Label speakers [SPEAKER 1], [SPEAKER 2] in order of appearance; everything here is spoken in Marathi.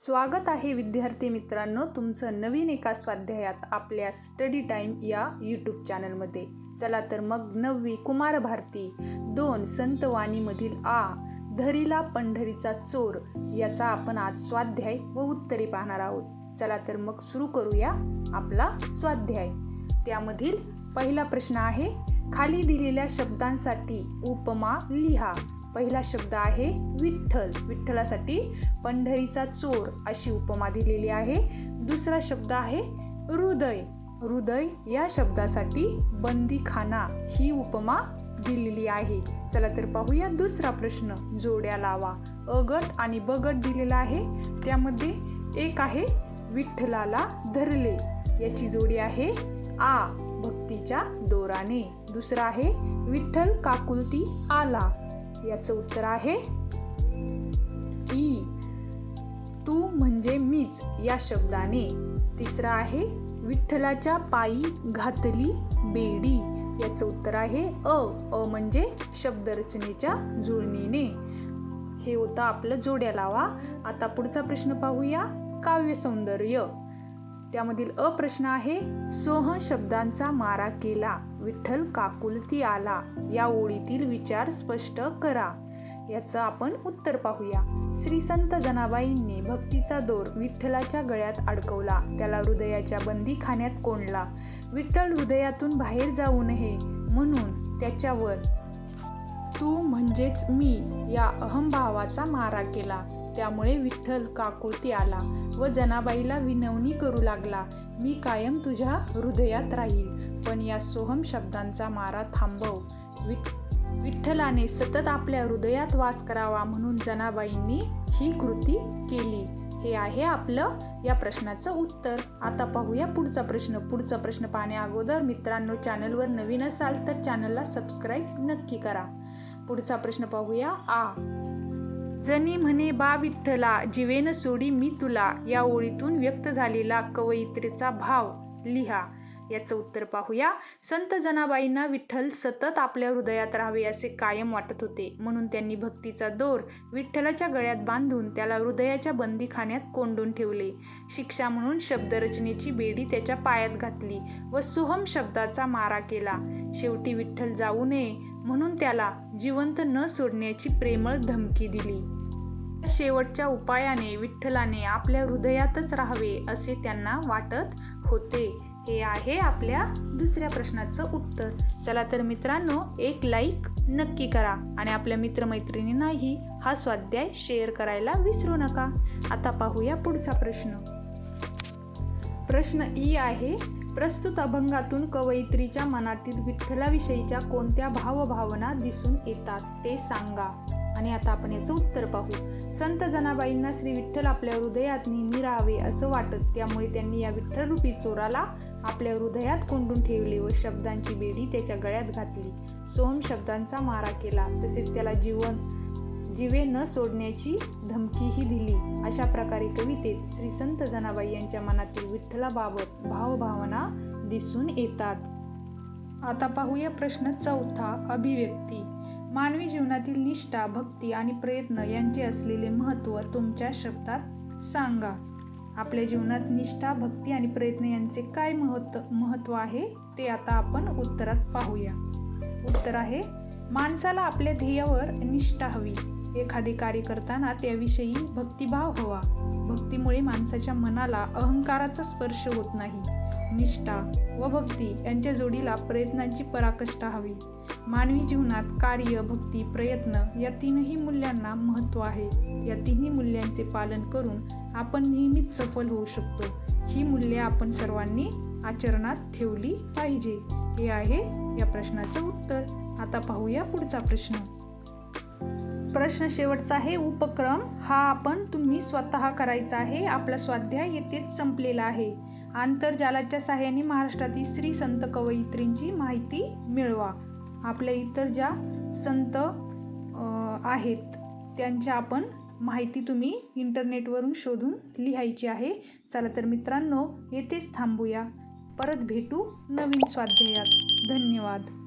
[SPEAKER 1] स्वागत आहे विद्यार्थी मित्रांनो तुमचं नवीन एका स्वाध्यायात आपल्या स्टडी टाईम या यूट्यूब चॅनलमध्ये चला तर मग नववी कुमार भारती दोन संतवाणीमधील आ धरीला पंढरीचा चोर याचा आपण आज स्वाध्याय व उत्तरे पाहणार आहोत. चला तर मग सुरू करूया आपला स्वाध्याय. त्यामधील पहिला प्रश्न आहे खाली दिलेल्या शब्दांसाठी उपमा लिहा. पहिला शब्द आहे विठ्ठल. विठ्ठलासाठी पंढरीचा चोर अशी उपमा दिलेली आहे. दुसरा शब्द आहे हृदय. हृदय या शब्दासाठी बंदीखाना ही उपमा दिलेली आहे. चला तर पाहूया दुसरा प्रश्न. जोड्या लावा. अ गट आणि ब गट दिलेला आहे. त्यामध्ये एक आहे विठ्ठलाला धरले. याची जोडी आहे आ भक्तीच्या दोराने. दुसरा आहे विठ्ठल काकुलती आला. याचं उत्तर आहे ई. तू म्हणजे मीच या शब्दाने. तिसरा आहे विठ्ठलाच्या पायी घातली बेडी. याचं उत्तर आहे अ. अ म्हणजे शब्दरचनेच्या जुळणीने. हे होतं आपलं जोड्या लावा. आता पुढचा प्रश्न पाहूया. काव्य सौंदर्य. त्यामधील अ प्रश्न आहे सोह शब्दांचा मारा केला विठ्ठल काकुलती आला या ओळीतील विचार स्पष्ट करा. याचं आपण उत्तर पाहूया. श्री संत जनाबाईंनी भक्तीचा दोर विठ्ठलाच्या गळ्यात अडकवला. त्याला हृदयाच्या बंदीखान्यात कोंडला. विठ्ठल हृदयातून बाहेर जाऊ नये म्हणून त्याच्यावर तू म्हणजेच मी या अहंभावाचा मारा केला. त्यामुळे विठ्ठल काकुळती आला व जनाबाईला विनवणी करू लागला. मी कायम तुझ्या हृदयात राहील पण या सोहम शब्दांचा मारा थांबव. विठ विठ्ठलाने सतत आपल्या हृदयात वास करावा म्हणून जनाबाईंनी ही कृती केली. हे आहे आपलं या प्रश्नाचं उत्तर. आता पाहूया पुढचा प्रश्न. पुढचा प्रश्न पाहण्या अगोदर मित्रांनो चॅनलवर नवीन असाल तर चॅनलला सबस्क्राईब नक्की करा. पुढचा प्रश्न पाहूया आ. जनी म्हणे बा विठ्ठला जीवेन सोडी मी तुला. या ओळीतून व्यक्त झालेला कवयित्रीचा भाव लिहा. याचं उत्तर पाहूया. संत जनाबाईंना विठ्ठल सतत आपल्या हृदयात राहावे असे कायम वाटत होते. म्हणून त्यांनी भक्तीचा दोर विठ्ठलाच्या गळ्यात बांधून त्याला हृदयाच्या बंदीखान्यात कोंडून ठेवले. शिक्षा म्हणून शब्दरचनेची बेडी त्याच्या पायात घातली व सोहम शब्दाचा मारा केला. शेवटी विठ्ठल जाऊ नये म्हणून त्याला जिवंत न सोडण्याची प्रेमळ धमकी दिली. शेवटच्या उपायाने विठ्ठलाने आपल्या हृदयातच राहावे असे त्यांना वाटत होते. हे आहे आपल्या दुसऱ्या प्रश्नाचं उत्तर. चला तर मित्रांनो एक लाईक नक्की करा आणि आपल्या मित्रमैत्रिणींनाही हा स्वाध्याय शेअर करायला विसरू नका. आता पाहूया पुढचा प्रश्न. प्रश्न ई आहे प्रस्तुत अभंगातून कवयित्रीच्या मनातील विठ्ठलाविषयीच्या कोणत्या भावभावना दिसून येतात ते सांगा. आणि आता आपण याचं उत्तर पाहू. संत जनाबाईंना श्री विठ्ठल आपल्या हृदयात नेहमी राहावे असं वाटत त्यामुळे त्यांनी या विठ्ठलरूपी चोराला आपल्या हृदयात कोंडून ठेवले व शब्दांची बेडी त्याच्या गळ्यात घातली. सोम शब्दांचा मारा केला तसेच त्याला जीवन जीवे न सोडण्याची धमकीही दिली. अशा प्रकारे कवितेत श्री संत जनाबाई यांच्या मनातील विठ्ठलाबाबत भावभावना दिसून येतात. आता पाहूया प्रश्न चौथा अभिव्यक्ती. मानवी जीवनातील निष्ठा भक्ती आणि प्रयत्न यांचे असलेले महत्त्व तुमच्या शब्दात सांगा. आपल्या जीवनात निष्ठा भक्ती आणि प्रयत्न यांचे काय महत्त्व महत्त्व आहे ते आता आपण उत्तरात पाहूया. उत्तर आहे माणसाला आपल्या ध्येयावर निष्ठा हवी. एखादे कार्य करताना त्याविषयी भक्तिभाव हवा. भक्तीमुळे माणसाच्या मनाला अहंकाराचा स्पर्श होत नाही. निष्ठा व भक्ती यांच्या जोडीला प्रयत्नांची पराकष्ठा हवी. मानवी जीवनात कार्य भक्ती प्रयत्न या तीनही मूल्यांना महत्त्व आहे. या तिन्ही मूल्यांचे पालन करून आपण नेहमीच सफल होऊ शकतो. ही मूल्ये आपण सर्वांनी आचरणात ठेवली पाहिजे. हे आहे या प्रश्नाचं उत्तर. आता पाहूया पुढचा प्रश्न. प्रश्न शेवटचा आहे उपक्रम हा आपण तुम्ही स्वतः करायचा आहे आपला स्वाध्याय येथेच संपलेला आहे. आंतरजालाच्या सहाय्याने महाराष्ट्रातील श्री संत कवयित्रींची माहिती मिळवा. आपल्या इतर ज्या संत आहेत त्यांच्या आपण माहिती तुम्ही इंटरनेटवरून शोधून लिहायची आहे. चला तर मित्रांनो येथेच थांबूया. परत भेटू नवीन स्वाध्यायात. धन्यवाद.